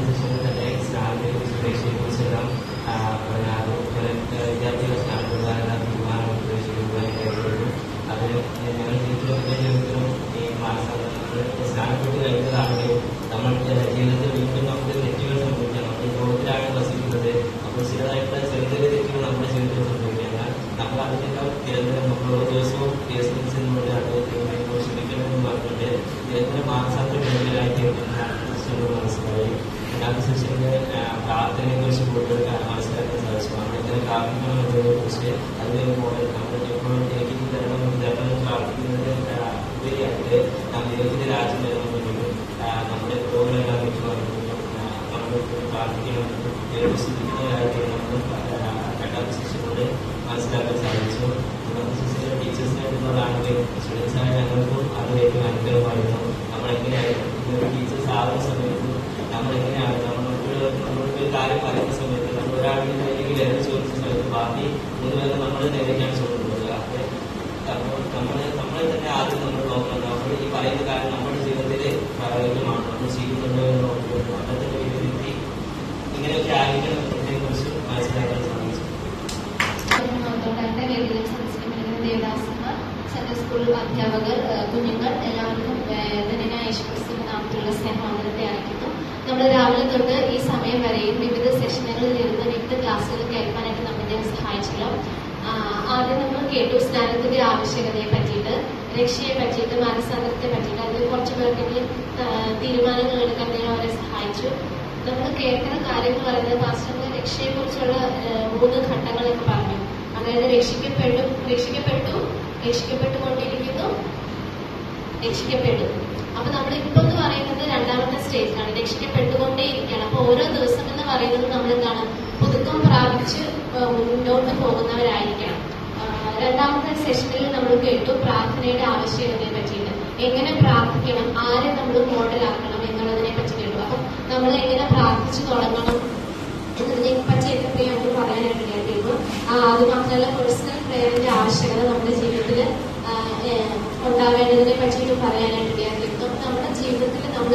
position in the next, I'll make inspiration രണ്ടാമത്തെ സെഷനിൽ പ്രാർത്ഥനയെ കുറിച്ച് കൂടുതൽ മനസ്സിലാക്കാൻ സാധിച്ചു അങ്ങനെ പ്രാർത്ഥനകളെ കുറിച്ച് അതിന്റെ മോഡൽ നമ്മൾ എപ്പോഴും എനിക്ക് തരണം വിദ്യാഭ്യാസം പ്രാർത്ഥിക്കുന്നത് ആ, ഉപരിയായിട്ട് നാം ദൈവത്തിന്റെ രാജ്യം തരണമെന്നുണ്ടെങ്കിലും ആ, നമ്മുടെ കുറവുകളെല്ലാം വിട്ടുമാറുന്നു നമ്മൾ പ്രാർത്ഥിക്കണം ദൈവം ശ്രദ്ധിക്കുന്നവരായിട്ട് നമ്മൾ രണ്ടാമത്തെ സെഷനിലൂടെ മനസ്സിലാക്കാൻ സാധിച്ചു മൂന്നാമത്തെ സെഷനിലെ ടീച്ചേഴ്സിനായിട്ടുള്ളതാണെങ്കിൽ സ്റ്റുഡൻസായ ഞങ്ങൾക്കും അത് ഏറ്റവും അനുഗ്രഹമായിരുന്നു നമ്മളെങ്ങനെയായിരുന്നു ഒരു ടീച്ചേഴ്സ് ആവുന്ന സമയത്ത് നമ്മളെങ്ങനെയാണ് നമ്മൾക്ക് നമ്മൾക്ക് ഒരു കാര്യം പറയുന്ന സമയത്ത് നമ്മൾ ഒരാളുടെ അല്ലെങ്കിൽ എന്നെ ചോദിച്ച സമയത്ത് ബാക്കി മൂന്ന് പേരെ നമ്മൾ നേരേക്കാണ് ചോദിക്കുന്നത് അപ്പോൾ നമ്മൾ നമ്മളെ തന്നെ ആദ്യം നമ്മൾ നോക്കണം നമ്മൾ ഈ പറയുന്ന കാര്യം നമ്മുടെ ജീവിതത്തിൽ പ്രായോഗികമാണ് നമ്മൾ ചെയ്യുന്നുണ്ടോ എന്ന് നോക്കുന്നത് അന്നത്തെ വിലയിരുത്തി ഇങ്ങനെയൊക്കെ ആയിരിക്കണം എന്നതിനെ കുറിച്ച് മനസ്സിലാക്കാൻ സാധിച്ചു തൊട്ടടുത്ത വേദിയിൽ സംസ്കരിക്കുന്ന ദേവദാസന്മാർ സെൻട്രൽ സ്കൂൾ അധ്യാപകർ ഏഹ് കുഞ്ഞുങ്ങൾ എല്ലാവർക്കും ധനനായ യേശുക്രിസ്തുവിന്റെ നാമത്തിലുള്ള സ്നേഹാന്തരത്തെ അറിയിക്കുന്നു നമ്മൾ രാവിലെ തൊട്ട് ഈ സമയം വരെയും വിവിധ സെഷനുകളിൽ ഇരുന്ന് വിവിധ ക്ലാസ്സുകൾ കേൾക്കാനായിട്ട് നമ്മെ സഹായിച്ചല്ലോ ആ, കേട്ടു സ്നാനത്തിന്റെ ആവശ്യകതയെ പറ്റിയിട്ട് രക്ഷയെ പറ്റിയിട്ട് മാനസാന്തരത്തെ പറ്റിയിട്ട് അതിൽ കുറച്ച് പേർക്കെങ്കിലും തീരുമാനങ്ങൾ എടുക്കാൻ അദ്ദേഹം അവരെ സഹായിച്ചു. നമ്മൾ കേൾക്കുന്ന കാര്യങ്ങൾ പറയുന്നത് പാസ്റ്ററിന്റെ രക്ഷയെ കുറിച്ചുള്ള മൂന്ന് ഘട്ടങ്ങളൊക്കെ പറഞ്ഞു. അതായത് രക്ഷിക്കപ്പെട്ടു രക്ഷിക്കപ്പെട്ടു രക്ഷിക്കപ്പെട്ടുകൊണ്ടിരിക്കുന്നു രക്ഷിക്കപ്പെട്ടു. അപ്പൊ നമ്മൾ ഇപ്പൊ എന്ന് പറയുന്നത് രണ്ടാമത്തെ സ്റ്റേജിലാണ്. രക്ഷിക്കപ്പെട്ടുകൊണ്ടേയിരിക്കുകയാണ്. അപ്പൊ ഓരോ ദിവസം എന്ന് പറയുന്നത് നമ്മൾ എന്താണ് പുതുക്കം പ്രാപിച്ച് മുന്നോട്ട് പോകുന്നവരായിരിക്കണം. രണ്ടാമത്തെ സെഷനിൽ നമ്മൾ കേട്ടു പ്രാർത്ഥനയുടെ ആവശ്യകതയെ പറ്റിയിട്ട്. എങ്ങനെ പ്രാർത്ഥിക്കണം? ആരെ നമ്മൾ മോഡലാക്കണം എന്നുള്ളതിനെ പറ്റി കേട്ടു. അപ്പം നമ്മൾ എങ്ങനെ പ്രാർത്ഥിച്ചു തുടങ്ങണം എന്നതിനെ പറ്റിയൊക്കെ ഞങ്ങൾക്ക് പറയാനായിട്ട് കേട്ടിരുന്നു അത് മാത്രമല്ല പേഴ്സണൽ പ്രെയറിന്റെ ആവശ്യകത നമ്മുടെ ജീവിതത്തിൽ ഉണ്ടാവേണ്ടതിനെ പറ്റിയിട്ട് പറയാനായിട്ട് കേട്ടിരുന്നു നമ്മുടെ ജീവിതത്തിൽ നമ്മൾ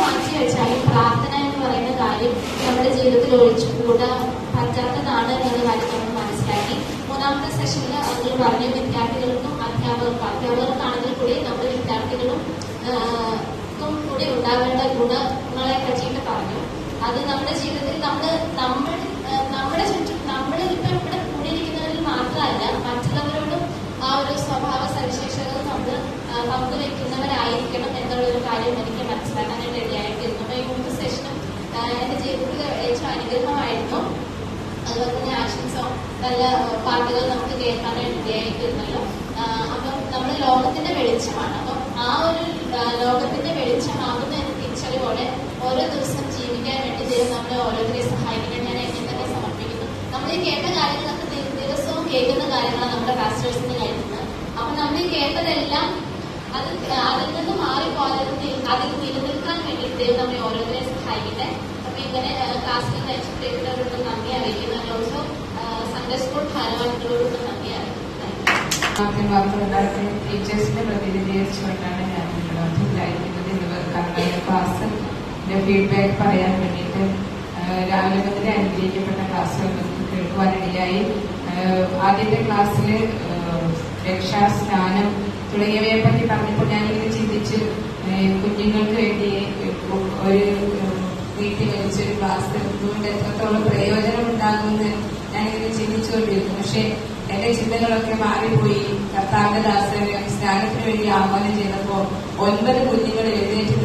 മാറ്റി വെച്ചാലും പ്രാർത്ഥന എന്ന് പറയുന്ന കാര്യം നമ്മുടെ ജീവിതത്തിൽ ഒഴിച്ചു കൂടാൻ പറ്റാത്തതാണ് എന്നുള്ള കാര്യം നമ്മൾ മൂന്നാമത്തെ സെഷനിൽ നിങ്ങൾ പറഞ്ഞ വിദ്യാർത്ഥികൾക്കും അധ്യാപകർക്കും അധ്യാപകർക്കാണെങ്കിൽ കൂടി നമ്മുടെ വിദ്യാർത്ഥികളും കൂടി ഉണ്ടാവേണ്ട ഗുണങ്ങളെ പറ്റിയിട്ട് പറഞ്ഞു. അത് നമ്മുടെ ജീവിതത്തിൽ നമ്മൾ നമ്മൾ ആഹ്, നമ്മുടെ ചുറ്റും നമ്മൾ ഇപ്പൊ ഇവിടെ കൂടിയിരിക്കുന്നവരിൽ മാത്രമല്ല മറ്റുള്ളവരോടും ആ ഒരു സ്വഭാവ സവിശേഷതകൾ നമ്മൾ ആഹ്, പങ്കുവെക്കുന്നവരായിരിക്കണം എന്നുള്ള ഒരു കാര്യം എനിക്ക് മനസ്സിലാക്കാനായിട്ട് ഇടയായിത്തീരുന്നു അപ്പൊ ഈ മൂന്ന് സെഷനും ആഹ്, എന്റെ ജീവിതത്തിൽ ഏറ്റവും അനുഗ്രഹമായിരുന്നു അതുപോലെ തന്നെ ആശംസോ നല്ല ആഹ്, പാട്ടുകൾ നമുക്ക് കേൾക്കാനായിട്ട് ഇടയായിത്തീരുന്നല്ലോ ആഹ്, അപ്പം നമ്മൾ ലോകത്തിന്റെ വെളിച്ചമാണ് അപ്പം ആ ഒരു ആഹ്, ലോകത്തിന്റെ വെളിച്ചമാകുന്ന എന്ന തിരിച്ചറിവോടെ ഓരോ ദിവസം ജീവിക്കാൻ വേണ്ടി ദൈവം നമ്മളെ ഓരോരുത്തരെയും സഹായിക്കാൻ ഞാൻ എന്നെ തന്നെ സമർപ്പിക്കുന്നു. നമ്മൾ ഈ കേട്ട കാര്യങ്ങളൊക്കെ ദിവസവും കേൾക്കുന്ന കാര്യങ്ങളാണ് നമ്മുടെ പാസ്റ്റേഴ്സിന്റെ കഴിയുന്നത് അപ്പൊ നമ്മൾ ഈ കേട്ടതെല്ലാം അത് അതിൽ നിന്ന് മാറിപ്പോകാതെ അതിൽ നിലനിൽക്കാൻ വേണ്ടി ദൈവം നമ്മളെ ഓരോരുത്തരെയും സഹായിക്കട്ടെ. അപ്പൊ ഇങ്ങനെ ക്ലാസ്സിൽ നയിച്ചിട്ടുള്ളവരോട് നന്ദി അറിയിക്കുന്നു. ഓൾസോ സൺഡേ ഭാരവാഹികളോട് നന്ദി അറിയിക്കുന്നു. ടീച്ചേഴ്സിനെ പ്രതിനിധീകരിച്ചുകൊണ്ടാണ് ഞാൻ നിങ്ങളുടെ അഭിപ്രായിക്കുന്നത് ഇവർ കാരണം ക്ലാസ്സിന്റെ ഫീഡ്ബാക്ക് പറയാൻ വേണ്ടിയിട്ട് രാവിലെ മുതൽ അനുഗ്രഹിക്കപ്പെട്ട ക്ലാസ്സുകൾ കേൾക്കുവാനിടയായി ആദ്യത്തെ ക്ലാസ്സിൽ രക്ഷാ സ്നാനം തുടങ്ങിയവയെ പറ്റി പറഞ്ഞപ്പോൾ ഞാനിങ്ങനെ ചിന്തിച്ച് കുഞ്ഞുങ്ങൾക്ക് വേണ്ടി ഒരു വീട്ടിൽ വെച്ചൊരു ക്ലാസ് എടുത്തുകൊണ്ട് എത്രത്തോളം പ്രയോജനം ഉണ്ടാകുമെന്ന് ഞാനിങ്ങനെ ചിന്തിച്ചുകൊണ്ടിരുന്നു. പക്ഷെ എന്റെ ചിന്തകളൊക്കെ മാറിപ്പോയി. കർത്താവിന്റെ ദാസന് സ്നാനത്തിന് വേണ്ടി ആഹ്വാനം ചെയ്തപ്പോൾ ഒൻപത് കുഞ്ഞുങ്ങൾ എഴുന്നേറ്റ്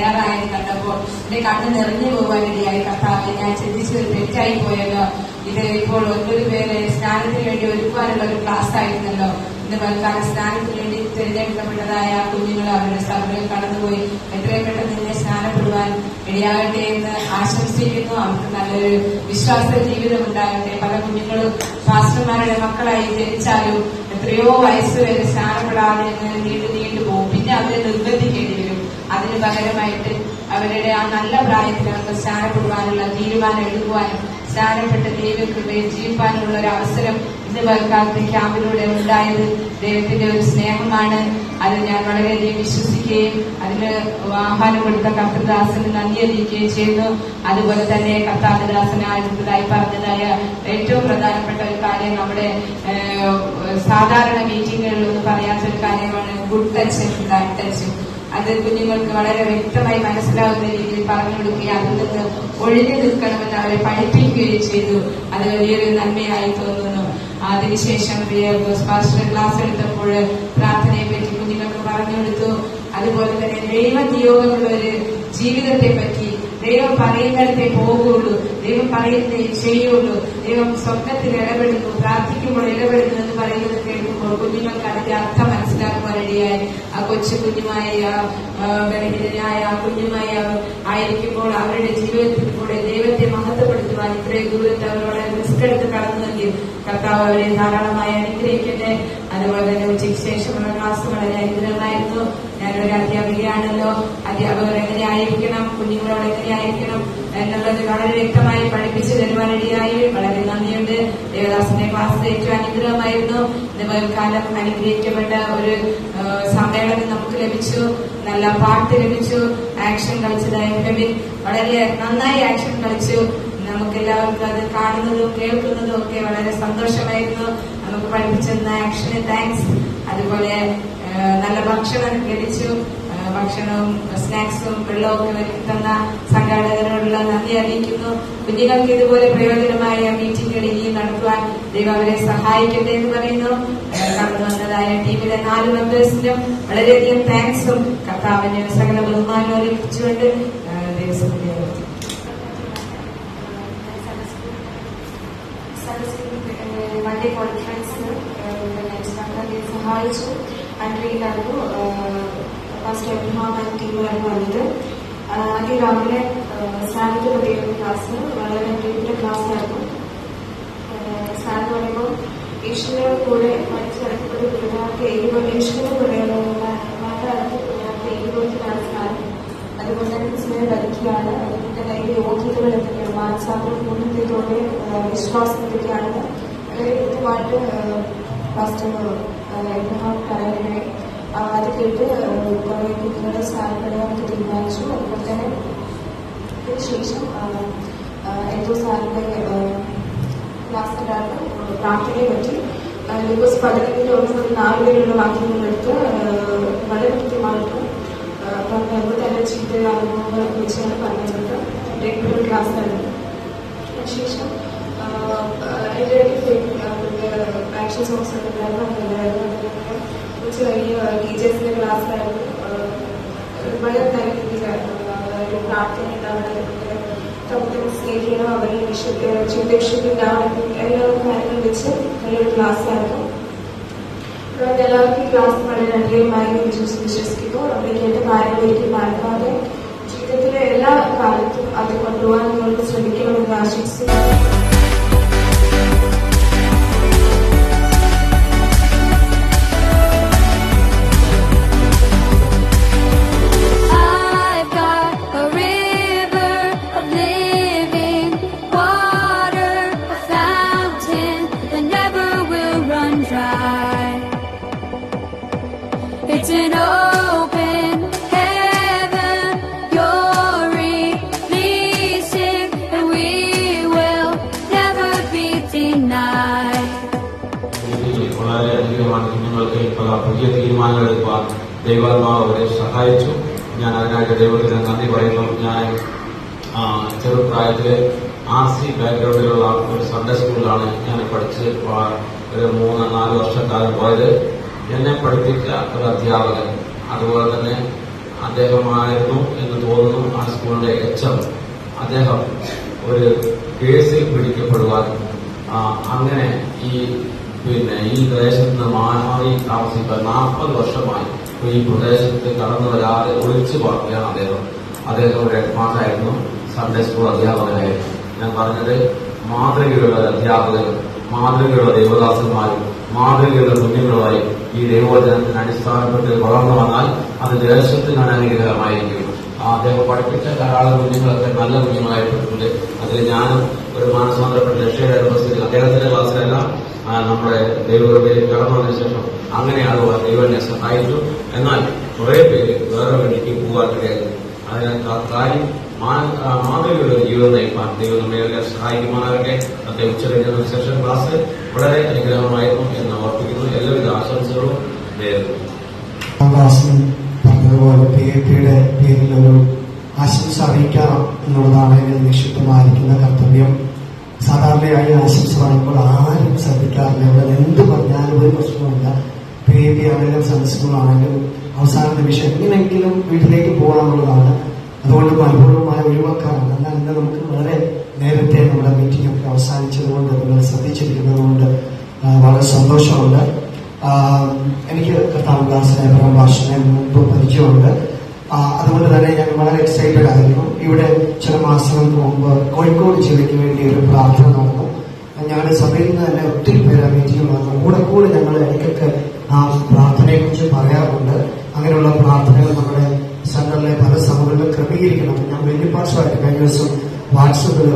തയ്യാറായത് കണ്ടപ്പോൾ എന്റെ കണ്ണ് നിറഞ്ഞു പോകാനിടയായി കർത്താവ് ഞാൻ ചിന്തിച്ചത് തെറ്റായി പോയല്ലോ. ഇത് ഇപ്പോൾ ഒൻപത് പേരെ സ്നാനത്തിന് വേണ്ടി ഒരുക്കുവാനുള്ള ഒരു ക്ലാസ് ആയിരുന്നല്ലോ. ഇന്ന് മൽക്കാല സ്നാനത്തിന് വേണ്ടി തിരഞ്ഞെടുക്കപ്പെട്ടതായ കുഞ്ഞുങ്ങൾ അവരുടെ സ്ഥലങ്ങളിൽ കടന്നുപോയി. എത്രയും പെട്ടെന്ന് നിന്നെ സ്നാനപ്പെടുവാൻ ഇടയാകട്ടെ എന്ന് ആശംസിക്കുന്നു. അവർക്ക് നല്ലൊരു വിശ്വാസ ജീവിതം ഉണ്ടാകട്ടെ. പല കുഞ്ഞുങ്ങളും ഫാസ്റ്റർമാരുടെ മക്കളായി ജനിച്ചാലും എത്രയോ വയസ്സ് വരെ സ്നാനപ്പെടാതെ നീണ്ടു നീണ്ടു പോകും. പിന്നെ അവരെ നിർബന്ധിക്കേണ്ടി അതിന് പകരമായിട്ട് അവരുടെ ആ നല്ല പ്രായത്തിൽ അവർക്ക് സ്നാനപ്പെടുവാനുള്ള തീരുമാനം എടുക്കുവാനും സ്നാനപ്പെട്ട ദൈവകൃപയെ ജീവിക്കാനുള്ള ഒരു അവസരം ഇന്ന് പൽക്കാലത്ത് ക്യാമ്പിലൂടെ ഉണ്ടായത് ദൈവത്തിന്റെ ഒരു സ്നേഹമാണ്. അത് ഞാൻ വളരെയധികം വിശ്വസിക്കുകയും അതിന് ആഹ്വാനം കൊടുത്ത കർത്തദാസന് നന്ദി അറിയിക്കുകയും ചെയ്യുന്നു. അതുപോലെ തന്നെ കർത്താദാസന് അടുത്തതായി പറഞ്ഞതായ ഏറ്റവും പ്രധാനപ്പെട്ട ഒരു കാര്യം നമ്മുടെ സാധാരണ മീറ്റിങ്ങുകളിൽ ഒന്നും പറയാത്ത ഒരു കാര്യമാണ് ഗുഡ് ടച്ച് ബാഡ് ടച്ച് അത് കുഞ്ഞുങ്ങൾക്ക് വളരെ വ്യക്തമായി മനസ്സിലാകുന്ന രീതിയിൽ പറഞ്ഞു കൊടുക്കുകയും അതിൽ നിന്ന് ഒഴിഞ്ഞു നിൽക്കണമെന്ന് അവരെ പഠിപ്പിക്കുകയും ചെയ്തു. അത് വലിയൊരു നന്മയായി തോന്നുന്നു. അതിനുശേഷം പാസ്റ്റർ ക്ലാസ് എടുത്തപ്പോൾ പ്രാർത്ഥനയെ പറ്റി കുഞ്ഞുങ്ങൾക്ക് പറഞ്ഞു കൊടുത്തു. അതുപോലെ തന്നെ ദൈവനിയോഗമുള്ള ഒരു ജീവിതത്തെ പറ്റി ദൈവം പറയുന്നിടത്തെ പോകുള്ളൂ. ദൈവം പറയുന്നതേ ചെയ്യുള്ളൂ. ദൈവം സ്വപ്നത്തിൽ ഇടപെടുന്നു പ്രാർത്ഥിക്കുമ്പോൾ ഇടപെടുന്നു എന്ന് പറയുന്നത് കേൾക്കുമ്പോൾ കുഞ്ഞുങ്ങൾക്ക് അതിന്റെ അർത്ഥം ഇടയായി ആ കൊച്ചു കുഞ്ഞുമായ ബലഹീനനായ ആ കുഞ്ഞുമായി ആയിരിക്കുമ്പോൾ അവരുടെ ജീവിതത്തിൽ കൂടെ ദൈവത്തെ മഹത്വപ്പെടുത്തുവാൻ ഇത്രയും ദൂരത്ത് വളരെ റിസ്ക് എടുത്ത് കടന്നു നൽകി. കർത്താവ് അവരെ ധാരാളമായി അനുഗ്രഹിക്കട്ടെ. അതുപോലെ തന്നെ ഉച്ചയ്ക്ക് ശേഷമുള്ള ക്ലാസ് വളരെ അനുഗ്രഹമായിരുന്നു. ഞാനൊരു അധ്യാപികയാണല്ലോ. അധ്യാപകർ എങ്ങനെയായിരിക്കണം കുഞ്ഞുങ്ങളോട് എങ്ങനെയായിരിക്കണം എന്നുള്ളത് വളരെ വ്യക്തമായി പഠിപ്പിച്ചു തരുവാനിടയായി വളരെ നന്ദിയുണ്ട്. ദേവദാസിന്റെ ക്ലാസ് ഏറ്റവും അനുഗ്രഹമായിരുന്നു. കാലം അനുഗ്രഹിക്കപ്പെട്ട ഒരു സമ്മേളനം നമുക്ക് ലഭിച്ചു. നല്ല പാട്ട് ലഭിച്ചു. ആക്ഷൻ കളിച്ചതായി കവിൻ വളരെ നന്നായി ആക്ഷൻ കളിച്ചു. നമുക്ക് എല്ലാവർക്കും അത് കാണുന്നതും കേൾക്കുന്നതും ഒക്കെ വളരെ സന്തോഷമായിരുന്നു. നമുക്ക് പഠിപ്പിച്ചിരുന്ന ആക്ഷന് താങ്ക്സ് അതുപോലെ നല്ല ഭക്ഷണം ലഭിച്ചു. ഭക്ഷണവും സ്നാക്സും വെള്ളവും ഒക്കെ തന്ന സംഘാടകരോടുള്ള നന്ദി അറിയിക്കുന്നു. കുഞ്ഞുങ്ങൾക്ക് ഇതുപോലെ പ്രയോജനമായ മീറ്റിംഗുകൾ ഇനിയും നടത്തുവാൻ ദൈവം അവരെ സഹായിക്കട്ടെ എന്ന് പറയുന്നു. കടന്നു വന്നതായ ടീമിലെ നാല് മെമ്പേഴ്സിനും വളരെയധികം താങ്ക്സും കർത്താവിന് സകല ബഹുമാനവും അറിയിച്ചുകൊണ്ട് ആ, വണ്ടി കോൺഫറൻസിന് സംഘടനയെ സഹായിച്ചു ആൻഡ്രിയിലായിരുന്നു ഫസ്റ്റ് എബ്രഹാം ആൻഡ് ടീമായിരുന്നു വന്നത് ആദ്യം രാവിലെ സാനിധ്യ പതിയുടെ ക്ലാസ് വളരെ പ്രിയപ്പെട്ട ക്ലാസ്സായിരുന്നു സാർ പറയുമ്പോൾ ഈശ്വരയുടെ കൂടെ മനസ്സിലാക്കപ്പെട്ട പിള്ളേർക്ക് ഏകീഭവ ഈശ്വരനെ പറയാനുള്ള മാതാവിന്റെ പിള്ളേർക്ക് ഏകീഭവത്തിലാണ് സാർ അതുപോലെ തന്നെ മിസ്സിനെ ഭരിക്കുകയാണ് അതിന്റെ കയ്യിലെ യോഗ്യതകൾ എന്തൊക്കെയാണ് മാനസാന്തര പൂർണതയോടെ വിശ്വാസം എന്തൊക്കെയാണെന്ന് കൃത്യമായിട്ട് ഫസ്റ്റ് എബ്രഹാം പറയുകയായി അത് കേട്ട് കുറേ കുട്ടികളുടെ നമുക്ക് തീരുമാനിച്ചു. അതുപോലെ തന്നെ ഇതിനുശേഷം എന്തോ സാറിന്റെ ക്ലാസ് ഉണ്ടായിരുന്നു പ്രാർത്ഥനയെ പറ്റി ലൂക്കോസ് പതിനഞ്ചിന്റെ ഒന്ന് മുതൽ നാല് വരെയുള്ള വാക്യങ്ങളെടുത്ത് വളരെ കൃത്യമായിട്ട് പറഞ്ഞു തന്നെ ചീത്ത അനുഭവങ്ങളെ കുറിച്ചാണ് പറഞ്ഞത്. ഡേറ്റ് ക്ലാസ് ആയിരുന്നു അതിനുശേഷം എന്റെ ആക്ഷൻ സോങ്സ് ഉണ്ടായിരുന്നു അതുണ്ടായിരുന്നു ഉച്ച കഴിഞ്ഞ് ടീച്ചേഴ്സിന്റെ ക്ലാസ് ആയിരുന്നു വളരെ നല്ല രീതിയിലായിരുന്നു അതായത് പ്രാർത്ഥന ഉണ്ടാവുന്നത് തമ്മിൽ സ്നേഹിക്കണം അവരെ ചിന്തക്ഷത്തിണ്ടാവണം എല്ലാ കാര്യങ്ങളും വെച്ച് നല്ലൊരു ക്ലാസ് ആയിരുന്നു അതുകൊണ്ട് എല്ലാവർക്കും ഈ ക്ലാസ് വളരെ വിശ്വസിച്ച് വിശ്വസിക്കുന്നു അവിടെ കേട്ട കാര്യങ്ങൾ ഒരിക്കലും മറക്കാതെ ജീവിതത്തിലെ എല്ലാ കാലത്തും അത് കൊണ്ടുപോകാൻ നിങ്ങൾക്ക് ശ്രമിക്കണമെന്ന് ആശംസിക്കുന്നു ഇതിൽ വളരെ അധികമാണ് കുഞ്ഞുങ്ങൾക്ക് പല പുതിയ തീരുമാനങ്ങൾ എടുക്കുവാൻ ദൈവാത്മാവ് അവരെ സഹായിച്ചു. ഞാൻ അതിനായിട്ട് ദൈവത്തിന് നന്ദി പറയുന്നു. ഞാൻ ചെറുപ്രായത്തിലെ ആർ സി ബാക്ക്ഗ്രൗണ്ടിലുള്ള ഒരു സൺഡേ സ്കൂളിലാണ് ഞാൻ പഠിച്ച് ഒരു മൂന്ന് നാല് വർഷക്കാലം പോയത്. എന്നെ പഠിപ്പിച്ച ഒരു അധ്യാപകൻ. അതുപോലെ തന്നെ അദ്ദേഹമായിരുന്നു എന്ന് തോന്നുന്നു ആ സ്കൂളിന്റെ എച്ച് അദ്ദേഹം ഒരു കേസിൽ പിടിക്കപ്പെടുവാൻ. അങ്ങനെ ഈ പിന്നെ ഈ പ്രദേശത്ത് നിന്ന് മാറി നാൽപ്പത് വർഷമായി ഈ പ്രദേശത്ത് കടന്നു വരാതെ ഒളിച്ചു പാർക്കുകയാണ് അദ്ദേഹം. അദ്ദേഹം ഒരു ഹെഡ്മാസ്റ്ററായിരുന്നു സൺഡേ സ്കൂൾ അധ്യാപകനായിരുന്നു. ഞാൻ പറഞ്ഞത് മാതൃകയുള്ള അധ്യാപകരും മാതൃകയുള്ള ദേവദാസന്മാരും മാതൃകയുള്ള കുഞ്ഞുങ്ങളുമായി ഈ ദൈവവചനത്തിന് അടിസ്ഥാനപ്പെട്ട് വളർന്നു വന്നാൽ അത് ദേശത്തിന് അനുഗ്രഹമായിരിക്കും. അദ്ദേഹം പഠിപ്പിച്ച ധാരാളം കുഞ്ഞുങ്ങളൊക്കെ നല്ല കുഞ്ഞുങ്ങളായിട്ടുണ്ട്. അതിൽ ഞാനും ഒരു മാനസാന്തരപ്പെട്ട രക്ഷയുടെ അദ്ദേഹത്തിന്റെ ക്ലാസ്സിലെല്ലാം നമ്മുടെ ദൈവകൃപയിൽ വന്ന ശേഷം അങ്ങനെയാണ് ദൈവനെ സഹായിച്ചു. എന്നാൽ കുറെ പേര് വേറെ വഴിക്ക് പോകാൻ കഴിയാതെ അതിനാൽ കാര്യം മാ- ആ, മാതൃകയുള്ള ഒരു ജീവിതം നയിപ്പാൻ ദൈവം നമ്മെ സഹായിക്കുമാറാകട്ടെ. ഉച്ചകഴിഞ്ഞ ക്ലാസ് വളരെ അനുഗ്രഹമായിരുന്നു എന്ന് ഓർപ്പിക്കുന്നു. എല്ലാവിധ ആശംസകളും നേരുന്നു. പറഞ്ഞതുപോലെ പേരിൽ ഒരു ആശംസ അറിയിക്കാം എന്നുള്ളതാണ് നിക്ഷിപ്തമായിരിക്കുന്ന കർത്തവ്യം. സാധാരണയായി ആശംസ പറയുമ്പോൾ ആരും ശ്രദ്ധിക്കാറില്ല. ഇവിടെ എന്ത് പറഞ്ഞാലും ഒരു പ്രശ്നമില്ല പി പി ആണെങ്കിലും സദസ്സുകളാണെങ്കിലും അവസാന നിമിഷം എങ്ങനെയെങ്കിലും വീട്ടിലേക്ക് പോകാനുള്ളതാണ് അതുകൊണ്ട് മനഃപൂർവമായി ഒഴിവാക്കാറാണ്. എന്നാൽ ഇന്ന് നമുക്ക് വളരെ നേരത്തെ നമ്മുടെ മീറ്റിംഗ് ഒക്കെ അവസാനിച്ചതുകൊണ്ട് നിങ്ങൾ ശ്രദ്ധിച്ചിരിക്കുന്നതുകൊണ്ട് വളരെ സന്തോഷമുണ്ട്. എനിക്ക് കർത്താവ് ദാസിനെ പ്രഭാഷണെ മുമ്പ് പരിചയമുണ്ട്. അതുകൊണ്ട് തന്നെ ഞങ്ങൾ വളരെ എക്സൈറ്റഡ് ആയിരുന്നു. ഇവിടെ ചില മാസങ്ങൾക്ക് മുമ്പ് കോഴിക്കോട് ജില്ലയ്ക്ക് വേണ്ടി ഒരു പ്രാർത്ഥന നടന്നു. ഞങ്ങളുടെ സഭയിൽ നിന്ന് തന്നെ ഒത്തിരി പേര് മീറ്റിംഗ് വന്നു. കൂടെ കൂടെ ഞങ്ങൾ ഇടയ്ക്കൊക്കെ ആ പ്രാർത്ഥനയെ കുറിച്ച് പറയാറുണ്ട്. അങ്ങനെയുള്ള പ്രാർത്ഥനകൾ നമ്മുടെ സെന്ററിലെ പല സഭകളിലും ക്രമീകരിക്കണം. ഞാൻ വെല്ലുപാക്ഷമായിട്ട് കഴിഞ്ഞ ദിവസം വാട്സപ്പിൽ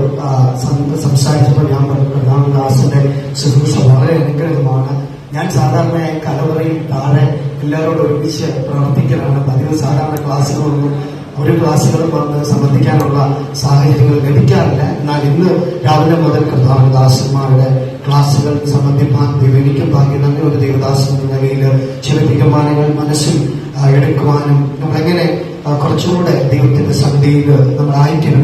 സംസാരിച്ചപ്പോൾ ഞാൻ പറഞ്ഞു പ്രധാനദാസിന്റെ ശുശ്രൂഷ വളരെ അനുഗ്രഹമാണ്. ഞാൻ സാധാരണയായി കലവറയിൽ താഴെ എല്ലാവരോടും ഒരുമിച്ച് പ്രവർത്തിക്കലാണ് പതിവ് സാധാരണ ക്ലാസ്സുകളൊന്നും ഒരു ക്ലാസ്സുകളും വന്ന് സംബന്ധിക്കാനുള്ള സാഹചര്യങ്ങൾ ലഭിക്കാറില്ല. എന്നാൽ ഇന്ന് രാവിലെ മുതൽ കർത്താവദാസന്മാരുടെ ക്ലാസ്സുകൾ സംബന്ധിപ്പാൻ എനിക്കും ഭാഗ്യം തന്നെ ഒരു ദേവദാസൻ എന്ന നിലയിൽ ചില തീരുമാനങ്ങൾ മനസ്സിൽ എടുക്കുവാനും നമ്മളെങ്ങനെ കുറച്ചുകൂടെ ദൈവത്തിന്റെ സന്ധിയിൽ നമ്മൾ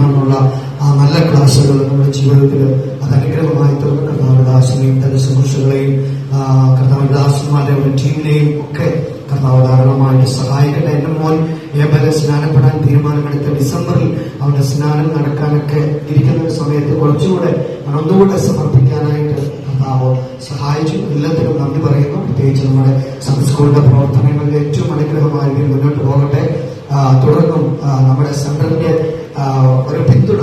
എന്നുള്ള ആ നല്ല ക്ലാസ്സുകൾ നമ്മുടെ ജീവിതത്തിൽ അത് അനുഗ്രഹമായി തീർന്നു കർത്താവദാസനെയും തന്റെ സുഹൃത്തുക്കളെയും കർത്താവദാസന്മാരുടെ ഒരു ടീമിനെയും ഒക്കെ കർത്താവ് ധാരാളമായിട്ട് സഹായിക്കട്ടെ. എന്റെ മോൻ ഏബലെ സ്നാനപ്പെടാൻ തീരുമാനമെടുത്ത ഡിസംബറിൽ അവന്റെ സ്നാനം നടക്കാനൊക്കെ ഇരിക്കുന്ന ഒരു സമയത്ത് കുറച്ചുകൂടെ ഒന്നുകൂടെ സമർപ്പിക്കാനായിട്ട് കർത്താവ് സഹായിച്ചു. എല്ലാത്തിനും നന്ദി പറയുന്നു. പ്രത്യേകിച്ച് നമ്മുടെ സംസ്കൂളിന്റെ സ്കൂളിന്റെ പ്രവർത്തനങ്ങളിൽ ഏറ്റവും അനുഗ്രഹമായി മുന്നോട്ട് പോകട്ടെ. തുടർന്നും നമ്മുടെ സെന്ററിന്റെ ഒരു പിന്തുണ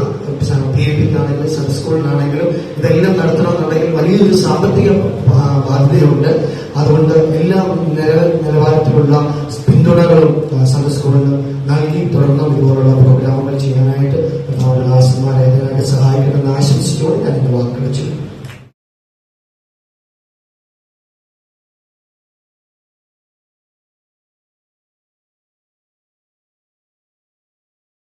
പി എ പിന്നാണെങ്കിലും സബ്സ്കൂളിനാണെങ്കിലും ഇതെല്ലാം നടത്തണമെന്നുണ്ടെങ്കിൽ വലിയൊരു സാമ്പത്തിക ബാധ്യതയുണ്ട് അതുകൊണ്ട് എല്ലാ നില നിലവാരത്തിലുള്ള പിന്തുണകളും സബ് സ്കൂളിന് നൽകി തുടർന്നും ഇതുപോലുള്ള പ്രോഗ്രാമുകൾ ചെയ്യാനായിട്ട് അതിനായിട്ട് സഹായിക്കണമെന്ന് ആശംസിച്ചുകൊണ്ട് ഞാൻ വാക്കുകൾ ചെയ്യും